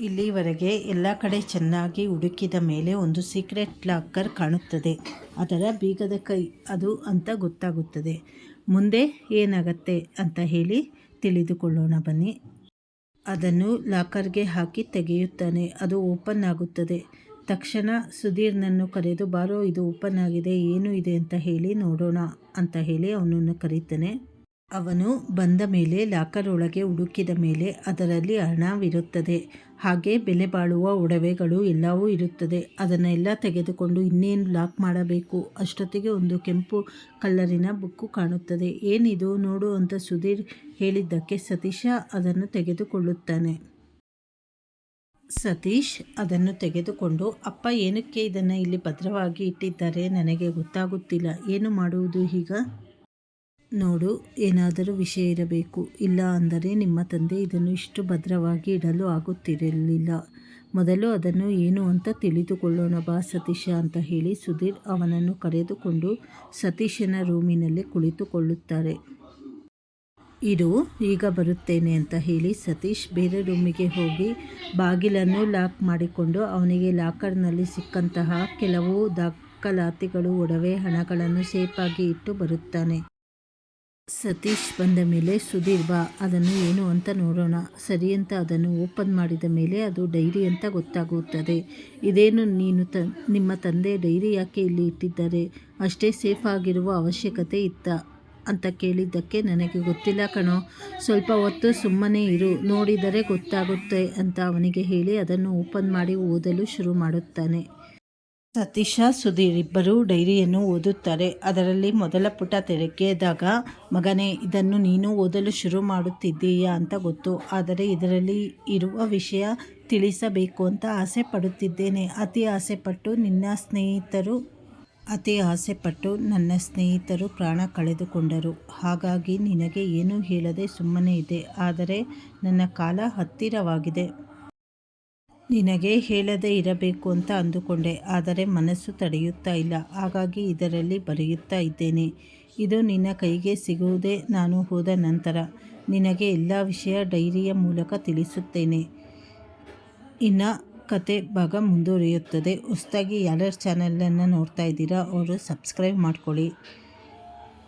ಇಲ್ಲಿವರೆಗೆ ಎಲ್ಲ ಕಡೆ ಚೆನ್ನಾಗಿ ಹುಡುಕಿದ ಮೇಲೆ ಒಂದು ಸೀಕ್ರೆಟ್ ಲಾಕರ್ ಕಾಣುತ್ತದೆ. ಅದರ ಬೀಗದ ಕೈ ಅದು ಅಂತ ಗೊತ್ತಾಗುತ್ತದೆ. ಮುಂದೆ ಏನಾಗತ್ತೆ ಅಂತ ಹೇಳಿ ತಿಳಿದುಕೊಳ್ಳೋಣ ಬನ್ನಿ. ಅದನ್ನು ಲಾಕರ್ಗೆ ಹಾಕಿ ತೆಗೆಯುತ್ತಾನೆ. ಅದು ಓಪನ್ ಆಗುತ್ತದೆ. ತಕ್ಷಣ ಸುಧೀರ್ನನ್ನು ಕರೆದು, ಬಾರೋ, ಇದು ಓಪನ್ ಆಗಿದೆ, ಏನು ಇದೆ ಅಂತ ಹೇಳಿ ನೋಡೋಣ ಅಂತ ಹೇಳಿ ಅವನನ್ನು ಕರೀತಾನೆ. ಅವನು ಬಂದ ಮೇಲೆ ಲಾಕರ್ ಒಳಗೆ ಹುಡುಕಿದ ಮೇಲೆ ಅದರಲ್ಲಿ ಹಣವಿರುತ್ತದೆ ಹಾಗೆ ಬೆಲೆ ಬಾಳುವ ಒಡವೆಗಳು ಎಲ್ಲವೂ ಇರುತ್ತದೆ. ಅದನ್ನೆಲ್ಲ ತೆಗೆದುಕೊಂಡು ಇನ್ನೇನು ಲಾಕ್ ಮಾಡಬೇಕು? ಅಷ್ಟೊತ್ತಿಗೆ ಒಂದು ಕೆಂಪು ಕಲ್ಲರಿನ ಬುಕ್ಕು ಕಾಣುತ್ತದೆ. ಏನಿದು ನೋಡು ಅಂತ ಸುಧೀರ್ ಹೇಳಿದ್ದಕ್ಕೆ ಸತೀಶ ಅದನ್ನು ತೆಗೆದುಕೊಳ್ಳುತ್ತಾನೆ. ಸತೀಶ್ ಅದನ್ನು ತೆಗೆದುಕೊಂಡು, ಅಪ್ಪ ಏನಕ್ಕೆ ಇದನ್ನು ಇಲ್ಲಿ ಭದ್ರವಾಗಿ ಇಟ್ಟಿದ್ದಾರೆ ನನಗೆ ಗೊತ್ತಾಗುತ್ತಿಲ್ಲ. ಏನು ಮಾಡುವುದು ಈಗ? ನೋಡು, ಏನಾದರೂ ವಿಷಯ ಇರಬೇಕು. ಇಲ್ಲ ಅಂದರೆ ನಿಮ್ಮ ತಂದೆ ಇದನ್ನು ಇಷ್ಟು ಭದ್ರವಾಗಿ ಇಡಲು ಆಗುತ್ತಿರಲಿಲ್ಲ. ಮೊದಲು ಅದನ್ನು ಏನು ಅಂತ ತಿಳಿದುಕೊಳ್ಳೋಣ ಬಾ ಸತೀಶ ಅಂತ ಹೇಳಿ ಸುಧೀರ್ ಅವನನ್ನು ಕರೆದುಕೊಂಡು ಸತೀಶನ ರೂಮಿನಲ್ಲಿ ಕುಳಿತುಕೊಳ್ಳುತ್ತಾರೆ. ಇರು, ಈಗ ಬರುತ್ತೇನೆ ಅಂತ ಹೇಳಿ ಸತೀಶ್ ಬೇರೆ ರೂಮಿಗೆ ಹೋಗಿ ಬಾಗಿಲನ್ನು ಲಾಕ್ ಮಾಡಿಕೊಂಡು ಅವನಿಗೆ ಲಾಕರ್ನಲ್ಲಿ ಸಿಕ್ಕಂತಹ ಕೆಲವು ದಾಖಲಾತಿಗಳು, ಒಡವೆ, ಹಣಗಳನ್ನು ಸೇಫಾಗಿ ಇಟ್ಟು ಬರುತ್ತಾನೆ. ಸತೀಶ್ ಬಂದ ಮೇಲೆ ಸುಧೀರ್ ಅದನ್ನು ಏನು ಅಂತ ನೋಡೋಣ. ಸರಿ ಅಂತ ಅದನ್ನು ಓಪನ್ ಮಾಡಿದ ಮೇಲೆ ಅದು ಡೈರಿ ಅಂತ ಗೊತ್ತಾಗುತ್ತದೆ. ಇದೇನು ನೀನು ತ, ನಿಮ್ಮ ತಂದೆ ಡೈರಿ ಯಾಕೆ ಇಲ್ಲಿ ಇಟ್ಟಿದ್ದಾರೆ? ಅಷ್ಟೇ ಸೇಫ್ ಆಗಿರುವ ಅವಶ್ಯಕತೆ ಇತ್ತ? ಅಂತ ಕೇಳಿದ್ದಕ್ಕೆ ನನಗೆ ಗೊತ್ತಿಲ್ಲ ಕಣೋ. ಸ್ವಲ್ಪ ಹೊತ್ತು ಸುಮ್ಮನೆ ಇರು, ನೋಡಿದರೆ ಗೊತ್ತಾಗುತ್ತೆ ಅಂತ ಅವನಿಗೆ ಹೇಳಿ ಅದನ್ನು ಓಪನ್ ಮಾಡಿ ಓದಲು ಶುರು ಮಾಡುತ್ತಾನೆ. ಸತೀಶ ಸುಧೀರ್ ಇಬ್ಬರು ಡೈರಿಯನ್ನು ಓದುತ್ತಾರೆ. ಅದರಲ್ಲಿ ಮೊದಲ ಪುಟ ತೆರೆಕೆದಾಗ, ಮಗನೇ, ಇದನ್ನು ನೀನು ಓದಲು ಶುರು ಮಾಡುತ್ತಿದ್ದೀಯಾ ಅಂತ ಗೊತ್ತು. ಆದರೆ ಇದರಲ್ಲಿ ಇರುವ ವಿಷಯ ತಿಳಿಸಬೇಕು ಅಂತ ಆಸೆ ಪಡುತ್ತಿದ್ದೇನೆ. ಅತಿ ಆಸೆಪಟ್ಟು ನಿನ್ನ ಸ್ನೇಹಿತರು, ಅತಿ ಆಸೆಪಟ್ಟು ನನ್ನ ಸ್ನೇಹಿತರು ಪ್ರಾಣ ಕಳೆದುಕೊಂಡರು. ಹಾಗಾಗಿ ನಿನಗೆ ಏನೂ ಹೇಳದೆ ಸುಮ್ಮನೆ ಇದೆ ಆದರೆ ನನ್ನ ಕಾಲ ಹತ್ತಿರವಾಗಿದೆ. ನಿನಗೆ ಹೇಳದೇ ಇರಬೇಕು ಅಂತ ಅಂದುಕೊಂಡೆ. ಆದರೆ ಮನಸ್ಸು ತಡೆಯುತ್ತಾ ಇಲ್ಲ. ಹಾಗಾಗಿ ಇದರಲ್ಲಿ ಬರೆಯುತ್ತಾ ಇದ್ದೇನೆ. ಇದು ನಿನ್ನ ಕೈಗೆ ಸಿಗುವುದೇ ನಾನು ಹೋದ ನಂತರ. ನಿನಗೆ ಎಲ್ಲ ವಿಷಯ ಡೈರಿಯ ಮೂಲಕ ತಿಳಿಸುತ್ತೇನೆ. ಇನ್ನು ಕತೆ ಭಾಗ ಮುಂದುವರಿಯುತ್ತದೆ. ಹೊಸದಾಗಿ ಯಾರ್ಯಾರು ಚಾನಲನ್ನು ನೋಡ್ತಾ ಇದ್ದೀರಾ, ಅವರು ಸಬ್ಸ್ಕ್ರೈಬ್ ಮಾಡ್ಕೊಳ್ಳಿ.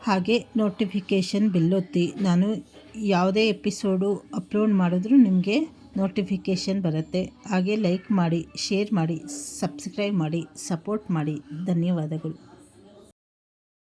ಹಾಗೆ ನೋಟಿಫಿಕೇಷನ್ ಬಿಲ್ಲೊತ್ತಿ. ನಾನು ಯಾವುದೇ ಎಪಿಸೋಡು ಅಪ್ಲೋಡ್ ಮಾಡಿದ್ರೂ ನಿಮಗೆ ನೋಟಿಫಿಕೇಷನ್ ಬರುತ್ತೆ. ಹಾಗೆ ಲೈಕ್ ಮಾಡಿ ಶೇರ್ ಮಾಡಿ ಸಬ್ಸ್ಕ್ರೈಬ್ ಮಾಡಿ ಸಪೋರ್ಟ್ ಮಾಡಿ. ಧನ್ಯವಾದಗಳು.